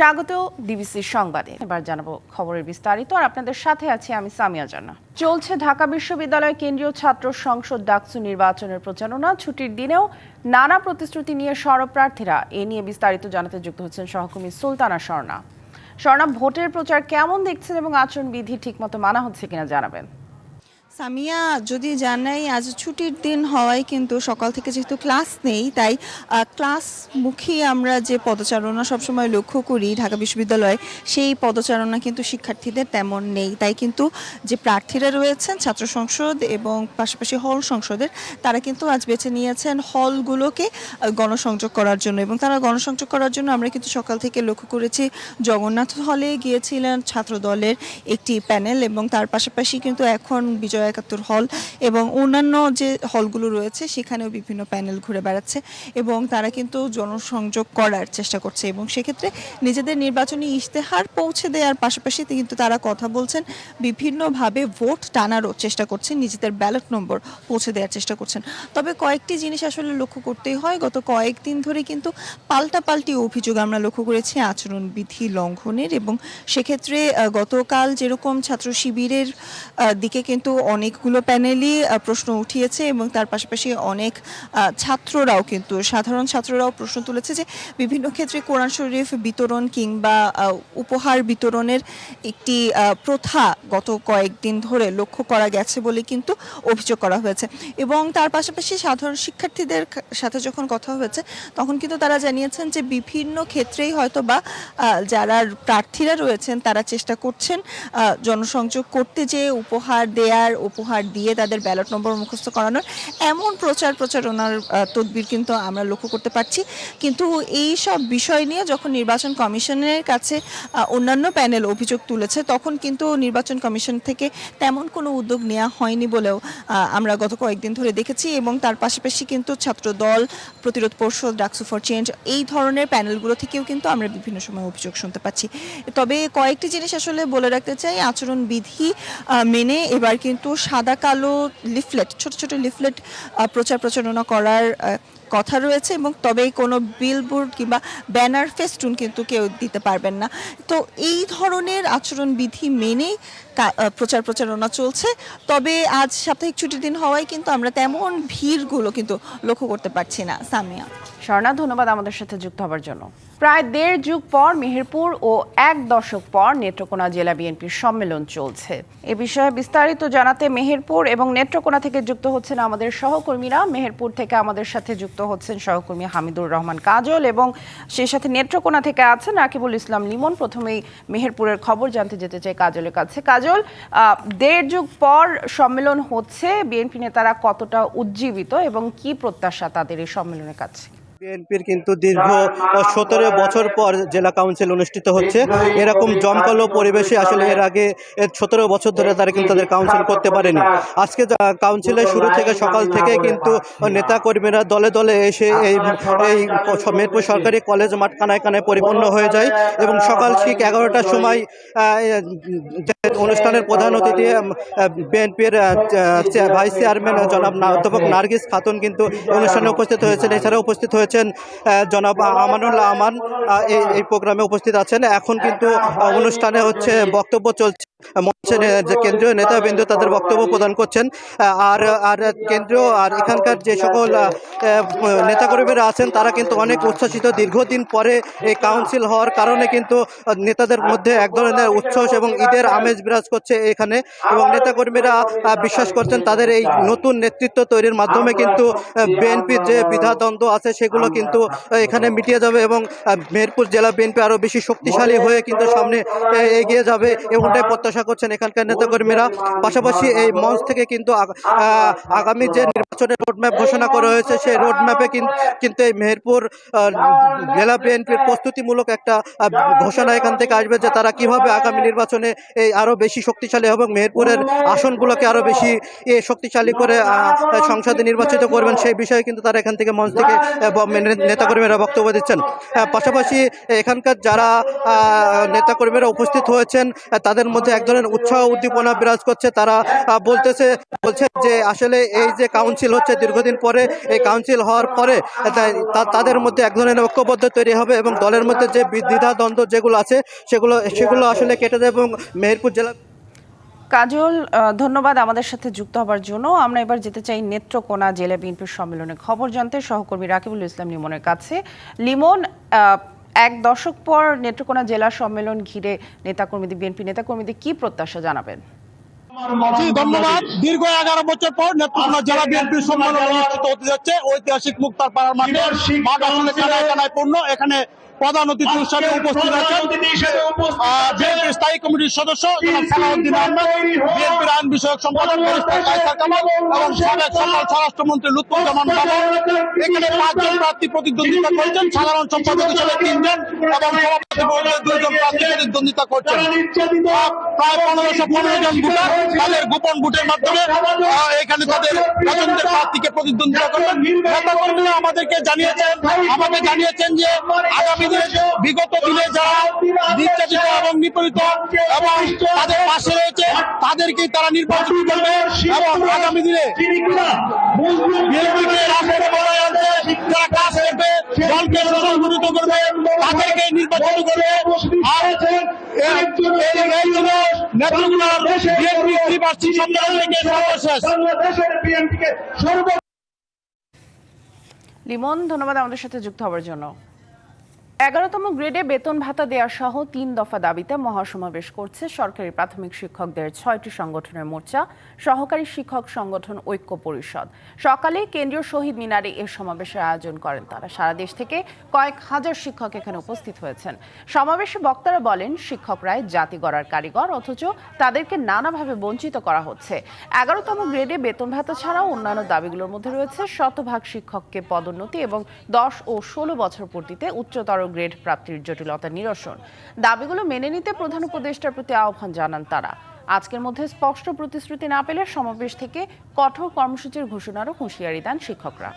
স্বাগত ডিবিসি সংবাদে। এবার জানাব খবরের বিস্তারিত, আর আপনাদের সাথে আছি আমি সামিয়া জানা চলছে ঢাকা বিশ্ববিদ্যালয় কেন্দ্রীয় ছাত্র সংসদ ডাকসু নির্বাচনের প্রচারণা। ছুটির দিনেও নানা প্রতিশ্রুতি নিয়ে সরব প্রার্থীরা এ নিয়ে বিস্তারিত জানাতে যুক্ত হচ্ছেন সহকর্মী সুলতানা স্বর্ণা স্বর্ণা ভোটের প্রচার কেমন দেখছেন এবং আচরণবিধি ঠিকমতো মানা হচ্ছে কিনা জানাবেন। সামিয়া, যদি জানাই আজ ছুটির দিন হওয়ায় কিন্তু সকাল থেকে যেহেতু ক্লাস নেই, তাই ক্লাসমুখী আমরা যে পদচারণা সবসময় লক্ষ্য করি ঢাকা বিশ্ববিদ্যালয়ে, সেই পদচারণা কিন্তু শিক্ষার্থীদের তেমন নেই। তাই কিন্তু যে প্রার্থীরা রয়েছেন, ছাত্র সংসদ এবং পাশাপাশি হল সংসদের, তারা কিন্তু আজ বেছে নিয়েছেন হলগুলোকে গণসংযোগ করার জন্য। এবং তারা গণসংযোগ করার জন্য আমরা কিন্তু সকাল থেকে লক্ষ্য করেছি, জগন্নাথ হলে গিয়েছিলেন ছাত্র দলের একটি প্যানেল এবং তার পাশাপাশি কিন্তু এখন বিজয় একাত্তর হল এবং অন্যান্য যে হলগুলো রয়েছে, সেখানেও বিভিন্ন প্যানেল ঘুরে বেড়াচ্ছে এবং তারা কিন্তু জনসংযোগ করার চেষ্টা করছে এবং সেক্ষেত্রে নিজেদের নির্বাচনী ইশতেহার পৌঁছে দেওয়ার পাশাপাশি কিন্তু তারা কথা বলছেন, বিভিন্নভাবে ভোট টানারও চেষ্টা করছেন, নিজেদের ব্যালট নম্বর পৌঁছে দেওয়ার চেষ্টা করছেন। তবে কয়েকটি জিনিস আসলে লক্ষ্য করতেই হয়, গত কয়েকদিন ধরে কিন্তু পাল্টাপাল্টি অভিযোগ আমরা লক্ষ্য করেছি আচরণবিধি লঙ্ঘনের এবং সেক্ষেত্রে গতকাল যেরকম ছাত্র শিবিরের দিকে কিন্তু অনেকগুলো প্যানেলই প্রশ্ন উঠিয়েছে এবং তার পাশাপাশি অনেক ছাত্ররাও কিন্তু, সাধারণ ছাত্ররাও প্রশ্ন তুলেছে যে বিভিন্ন ক্ষেত্রে কোরআন শরীফ বিতরণ কিংবা উপহার বিতরণের একটি প্রথা গত কয়েকদিন ধরে লক্ষ্য করা গেছে বলে কিন্তু অভিযোগ করা হয়েছে। এবং তার পাশাপাশি সাধারণ শিক্ষার্থীদের সাথে যখন কথা হয়েছে, তখন কিন্তু তারা জানিয়েছেন যে বিভিন্ন ক্ষেত্রেই হয়তো বা যারা প্রার্থীরা রয়েছেন, তারা চেষ্টা করছেন জনসংযোগ করতে যে উপহার দেয়ার উপহার দিয়ে তাদের ব্যালট নম্বর মুখস্থ করানোর এমন প্রচার প্রচারণার তদবির কিন্তু আমরা লক্ষ্য করতে পারছি। কিন্তু এই সব বিষয় নিয়ে যখন নির্বাচন কমিশনের কাছে অন্যান্য প্যানেল অভিযোগ তুলেছে, তখন কিন্তু নির্বাচন কমিশন থেকে তেমন কোনো উদ্যোগ নেওয়া হয়নি বলেও আমরা গত কয়েকদিন ধরে দেখেছি এবং তার পাশাপাশি কিন্তু ছাত্র দল প্রতিরোধ পরিষদ, ডাকসু ফর চেঞ্জ এই ধরনের প্যানেলগুলো থেকেও কিন্তু আমরা বিভিন্ন সময় অভিযোগ শুনতে পাচ্ছি। তবে কয়েকটি জিনিস আসলে বলে রাখতে চাই আচরণ বিধি মেনে এবার কিন্তু সাদা কালো লিফলেট ছোট ছোট লিফলেট প্রচার প্রচারণা করার কথা রয়েছে এবং তবে কোনো বিলবোর্ড কিংবা ব্যানার ফেস্টুন কিন্তু কেউ দিতে পারবেন না। তো এই ধরনের আচরণবিধি মেনেই প্রচার প্রচারণা চলছে। তবে আজ সাপ্তাহিক ছুটির দিন হওয়ায় কিন্তু আমরা তেমন ভিড়গুলো কিন্তু লক্ষ্য করতে পারছি না। সামিয়া। স্বর্ণা ধন্যবাদ আমাদের সাথে যুক্ত হবার জন্য। প্রায় দেড় যুগ পর মেহেরপুর ও এক দশক পর নেত্রকোনা জেলা বিএনপির সম্মেলন চলছে। এ বিষয়ে বিস্তারিত জানাতে মেহেরপুর এবং নেত্রকোনা থেকে যুক্ত হচ্ছেন আমাদের সহকর্মীরা। মেহেরপুর থেকে আমাদের সাথে যুক্ত হচ্ছেন সহকর্মী হামিদুর রহমান কাজল এবং সেই সাথে নেত্রকোনা থেকে আছেন রাকিবুল ইসলাম লিমন। প্রথমেই মেহেরপুরের খবর জানতে যেতে চাই কাজলের কাছে। কাজল দেড় যুগ পর সম্মেলন হচ্ছে, বিএনপি নেতারা কতটা উজ্জীবিত এবং কি প্রত্যাশা তাদের এই সম্মেলনের কাছে? বিএনপির কিন্তু দীর্ঘ সতেরো বছর পর জেলা কাউন্সিল অনুষ্ঠিত হচ্ছে। এরকম জমকালো পরিবেশে আসলে এর আগে সতেরো বছর ধরে তারা কিন্তু তাদের কাউন্সিল করতে পারেনি। আজকে কাউন্সিলের শুরু থেকে সকাল থেকে কিন্তু নেতা কর্মীরা দলে দলে এসে এই এই মেরপুর সরকারি কলেজ মাঠ কানায় কানায় পরিপূর্ণ হয়ে যায় এবং সকাল ঠিক এগারোটার সময় অনুষ্ঠানের প্রধান অতিথি বিএনপির ভাইস চেয়ারম্যান জনাব অধ্যাপক নার্গিস খাতুন কিন্তু অনুষ্ঠানে উপস্থিত হয়েছেন। এছাড়া উপস্থিত হয়েছেন জনাব আমানুল্লাহ আমান এই প্রোগ্রামে উপস্থিত আছেন। এখন কিন্তু অনুষ্ঠানে হচ্ছে বক্তব্য চলছে। মঞ্চের যে কেন্দ্রীয় নেতাবৃন্দ তাদের বক্তব্য প্রদান করছেন আর আর কেন্দ্রীয় আর এখানকার যে সকল নেতাকর্মীরা আছেন, তারা কিন্তু অনেক উচ্ছ্বসিত। দীর্ঘদিন পরে এই কাউন্সিল হওয়ার কারণে কিন্তু নেতাদের মধ্যে এক ধরনের উচ্ছ্বাস এবং ঈদের আমেজ বিরাজ করছে এখানে এবং নেতাকর্মীরা বিশ্বাস করছেন তাদের এই নতুন নেতৃত্ব তৈরির মাধ্যমে কিন্তু বিএনপির যে দ্বন্দ্ব আছে সেগুলো কিন্তু এখানে মিটিয়ে যাবে এবং মেহেরপুর জেলা বিএনপি আরও বেশি শক্তিশালী হয়ে কিন্তু সামনে এগিয়ে যাবে। এমনটাই প্রত্যাশা করছেন এখানকার নেতাকর্মীরা। পাশাপাশি এই মঞ্চ থেকে কিন্তু আগামী যে নির্বাচনের রোডম্যাপ ঘোষণা করা হয়েছে সেই রোডম্যাপে কিন্তু এই মেহেরপুর জেলা বিএনপির প্রস্তুতিমূলক একটা ঘোষণা এখান থেকে আসবে যে তারা কীভাবে আগামী নির্বাচনে এই আরও বেশি শক্তিশালী এবং মেহেরপুরের আসনগুলোকে আরও বেশি এ, শক্তিশালী করে সংসদে নির্বাচিত করবেন সেই বিষয়ে কিন্তু তারা এখান থেকে মঞ্চ থেকে নেতাকর্মীরা বক্তব্য দিচ্ছেন। পাশাপাশি এখানকার যারা নেতাকর্মীরা উপস্থিত হয়েছেন তাদের মধ্যে এক ধরনের উৎসাহ উদ্দীপনা বিরাজ করছে। তারা বলতেছে, বলছে যে আসলে এই যে কাউন্সিল হচ্ছে, দীর্ঘদিন পরে এই কাউন্সিল হওয়ার পরে তাদের মধ্যে এক ধরনের ঐক্যবদ্ধ তৈরি হবে এবং দলের মধ্যে যে দ্বন্দ্ব যেগুলো আছে, সেগুলো সেগুলো আসলে কেটে দেবে এবং মেহেরপুর জেলা কাজল ধন্যবাদ আমাদের সাথে যুক্ত হবার জন্য। আমরা এবার যেতে চাই নেত্রকোনা জেলা বিএনপির সম্মেলনে। খবর জানতে সহকর্মী রাকিবুল ইসলাম লিমনের কাছে। লিমন এক দশক পর নেত্রকোনা জেলা সম্মেলন ঘিরে নেতাকর্মীদের বিএনপি নেতাকর্মীদের কি প্রত্যাশা জানাবেন? ধন্যবাদ। দীর্ঘ এগারো বছর পর নেত্রকোনা জেলা বিএনপি সম্মেলন অনুষ্ঠিত হতে যাচ্ছে। ঐতিহাসিক মুক্তার পাড়ার মাঠে আসলে পূর্ণ। এখানে প্রধান অতিথি হিসাবে উপস্থিত আছেন। বিএনপির স্থায়ী কমিটির সদস্য সালাউদ্দিন আহমেদ বিএনপির আইন বিষয়ক সম্পাদক কায়সার কামাল এবং সাবেক সরকার স্বরাষ্ট্রমন্ত্রী লুৎফুজ্জামান বাবা এখানে পাঁচজন প্রার্থী প্রতিদ্বন্দ্বিতা করেছেন। সাধারণ সম্পাদক হিসেবে তিনজন এবং দুইজন প্রার্থী প্রতিদ্বন্দ্বিতা করছেন। প্রায় পনেরোশো পনেরো জন ভোটার তাদের গোপন ভোটের মাধ্যমে এখানে তাদের পছন্দের প্রার্থীকে প্রতিদ্বন্দ্বিতা করবেন। নেতাকর্মীরা আমাদেরকে জানিয়েছেন আমাকে জানিয়েছেন যে আগামী বিগত দিনে যারা নির্যাতিত এবং নিপীড়িত এবং তাদের পাশে রয়েছে তাদেরকেই তারা নির্বাচিত করবে এবং আগামী দিনে বিএনপিকে রাষ্ট্রে বজায় আনতে যারা কাজ করবে দলকে সুসংগঠিত করবে তাদেরকে নির্বাচিত করবে। আর এই- এই- এই জন্য নেত্রকোনার বিএনপি ত্রিবার্ষিক সম্মেলন থেকে সর্বশেষ। লিমন ধন্যবাদ আমাদের সাথে যুক্ত হওয়ার জন্য। এগারোতম গ্রেডে বেতন ভাতা দেওয়া সহ তিন দফা দাবিতে মহাসমাবেশ করছে সরকারি প্রাথমিক শিক্ষকদের ছয়টি সংগঠনের মোর্চা, সহকারী শিক্ষক সংগঠন ঐক্য পরিষদ। সকালে কেন্দ্রীয় শহীদ মিনারে এ সমাবেশের আয়োজন করেন তারা। সারা দেশ থেকে কয়েক হাজার শিক্ষক এখানে উপস্থিত হয়েছেন। সমাবেশে বক্তারা বলেন, শিক্ষকরাই জাতি গড়ার কারিগর, অথচ তাদেরকে নানাভাবে বঞ্চিত করা হচ্ছে। এগারোতম গ্রেডে বেতন ভাতা ছাড়াও অন্যান্য দাবিগুলোর মধ্যে রয়েছে শতভাগ শিক্ষককে পদোন্নতি এবং দশ ও ষোলো বছর পূর্তিতে উচ্চতর গ্রেড প্রাপ্তির জটিলতা নিরসন। দাবিগুলো মেনে নিতে প্রধান উপদেষ্টার প্রতি আহ্বান জানান তারা। আজকের মধ্যে স্পষ্ট প্রতিশ্রুতি না পেলে সমাবেশ থেকে কঠোর কর্মসূচির ঘোষণারও হুঁশিয়ারি দেন শিক্ষকরা।